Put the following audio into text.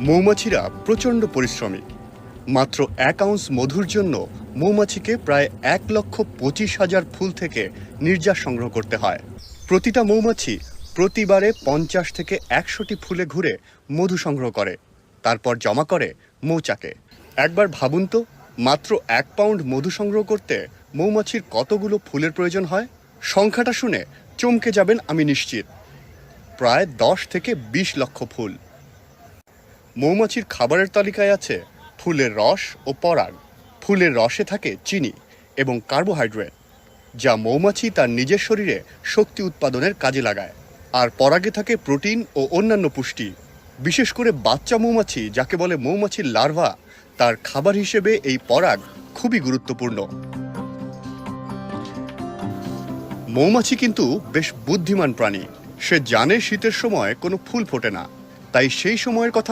মৌমাছিরা প্রচণ্ড পরিশ্রমী মাত্র এক আউন্স মধুর জন্য মৌমাছিকে প্রায় এক লক্ষ পঁচিশ হাজার ফুল থেকে নির্যাস সংগ্রহ করতে হয়। প্রতিটা মৌমাছি প্রতিবারে পঞ্চাশ থেকে একশোটি ফুলে ঘুরে মধু সংগ্রহ করে, তারপর জমা করে মৌচাকে। একবার ভাবুন তো, মাত্র এক পাউন্ড মধু সংগ্রহ করতে মৌমাছির কতগুলো ফুলের প্রয়োজন হয়? সংখ্যাটা শুনে চমকে যাবেন আমি নিশ্চিত। প্রায় দশ থেকে বিশ লক্ষ ফুল। মৌমাছির খাবারের তালিকায় আছে ফুলের রস ও পরাগ। ফুলের রসে থাকে চিনি এবং কার্বোহাইড্রেট, যা মৌমাছি তার নিজের শরীরে শক্তি উৎপাদনের কাজে লাগায়। আর পরাগে থাকে প্রোটিন ও অন্যান্য পুষ্টি। বিশেষ করে বাচ্চা মৌমাছি, যাকে বলে মৌমাছির লার্ভা, তার খাবার হিসেবে এই পরাগ খুবই গুরুত্বপূর্ণ। মৌমাছি কিন্তু বেশ বুদ্ধিমান প্রাণী। সে জানে শীতের সময় কোনো ফুল ফোটে না। তাই সেই সময়ের কথা